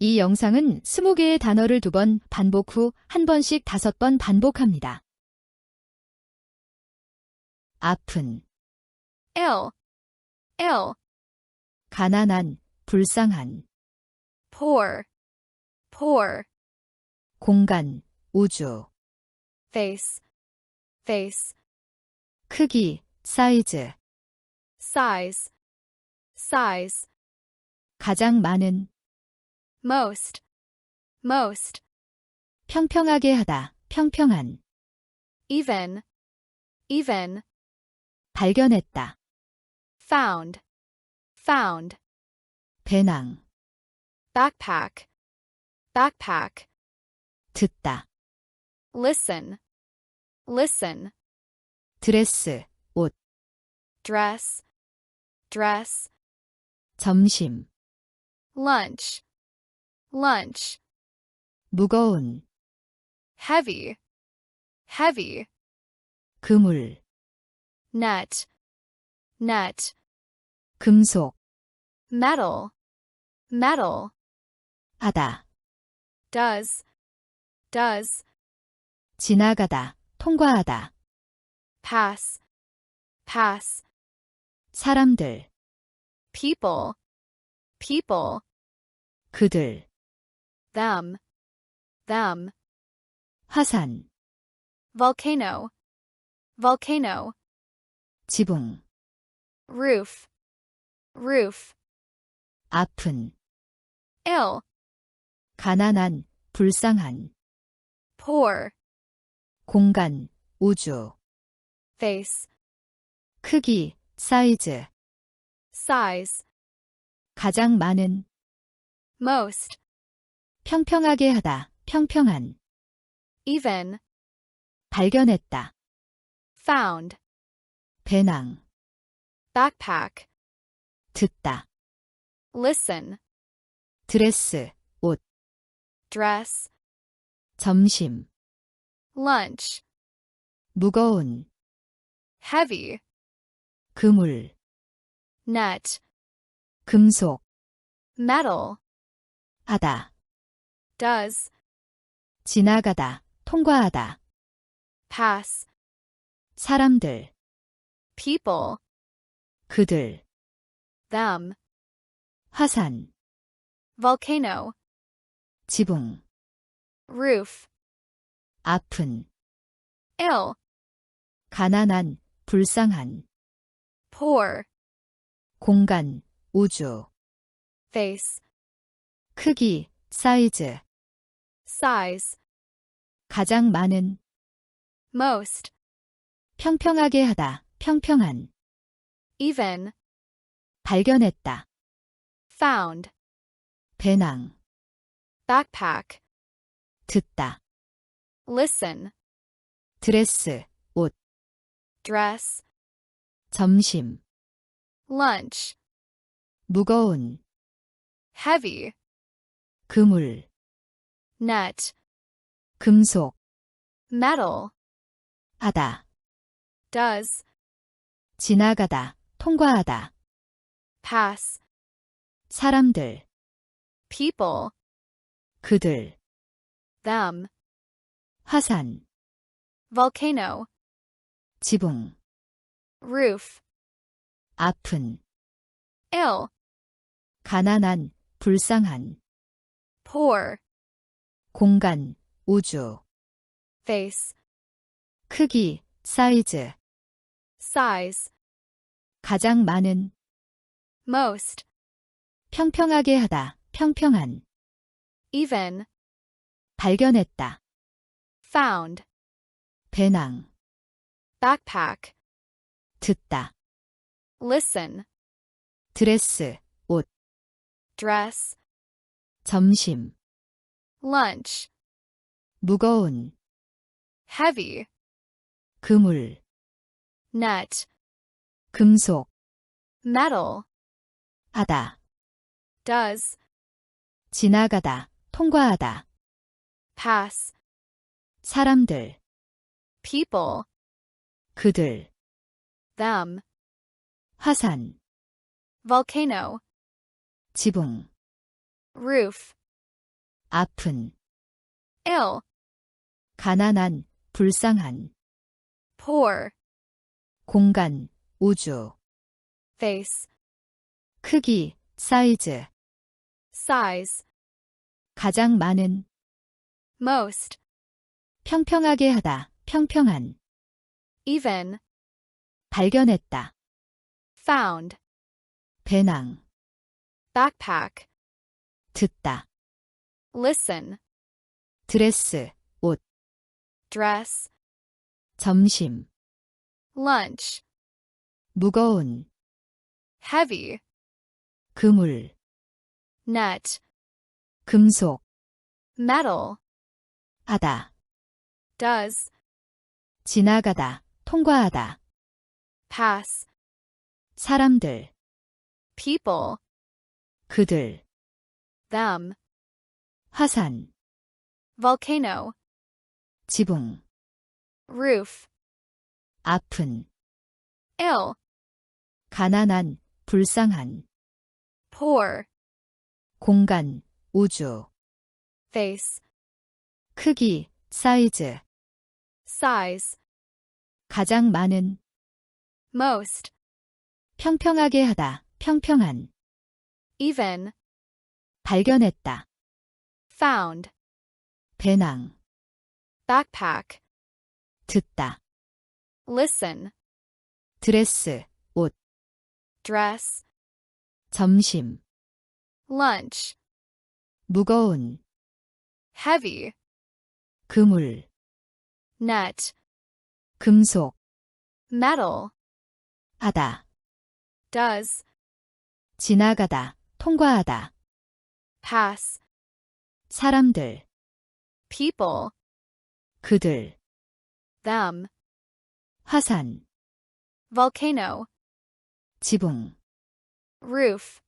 이 영상은 20개의 단어를 두 번 반복 후 한 번씩 다섯 번 반복합니다. 아픈, ill, ill, 가난한, 불쌍한, poor, poor, 공간, 우주, face, face, 크기, 사이즈, size, size, 가장 많은, most, most, 평평하게 하다, 평평한, even, even, 발견했다, found, found, 배낭, backpack, backpack, 듣다, listen, listen, 드레스, 옷, dress, dress, 점심, lunch, lunch, 무거운, heavy, heavy, 그물, net, net, 금속, metal, metal, 하다, does, does, 지나가다, 통과하다, pass, pass, 사람들, people, people, 그들, them, them, 화산, volcano, volcano, 지붕, roof, roof, 아픈, ill, 가난한, 불쌍한, poor, 공간, 우주, face, 크기, 사이즈, size, 가장 많은, most, 평평하게 하다, 평평한, even, 발견했다, found, 배낭, backpack, 듣다, listen, 드레스, 옷, dress, 점심, lunch, 무거운, heavy, 그물, net, metal, 금속, 하다, does, 지나가다, 통과하다, pass, people, 사람들, 그들, them, 화산, volcano, 지붕, roof, 아픈, ill, 가난한, 불쌍한, poor, 공간, 우주, face, 크기, 사이즈, size, 가장 많은, most, 평평하게 하다, 평평한, even, 발견했다, found, 배낭, backpack, 듣다, listen, 드레스, 옷, dress, 점심, lunch, 무거운, heavy, 그물, net, metal, 금속, 하다, does, 지나가다, 통과하다, pass, 사람들, people, 그들, them, 화산, volcano, 지붕, roof, ill, 아픈, 가난한, 불쌍한, poor, 공간, 우주, face, 크기, 사이즈, size, 가장 많은, most, 평평하게 하다, 평평한, even, 발견했다, found, 배낭, backpack, 듣다, listen, 드레스, 옷, dress, 점심, lunch, 무거운, heavy, 그물, net, metal, 금속, 하다, does, 지나가다, 통과하다, pass, 사람들, people, 그들, them, 화산, volcano, 지붕, roof, 아픈, ill, 가난한, 불쌍한, poor, 공간, 우주, face, 크기, 사이즈, size, 가장 많은, most, 평평하게 하다, 평평한, even, 발견했다, found, 배낭, backpack, 듣다, listen, 드레스, 옷, dress, 점심, lunch, 무거운, heavy, 그물, net, metal, 금속, 하다, does, 지나가다, 통과하다, pass, 사람들, people, 그들, them, 화산, volcano, 지붕, roof, 아픈, ill, 가난한, 불쌍한, poor, 공간, 우주, face, 크기, 사이즈, size, 가장 많은, most, 평평하게 하다, 평평한, even, 발견했다, found, 배낭, backpack, 듣다, listen, 드레스, 옷, dress, 점심, lunch, 무거운, heavy, 그물, net, metal, 금속, 하다, does, 지나가다, 통과하다, pass, 사람들, people, 그들, them, 화산, volcano, 지붕, roof,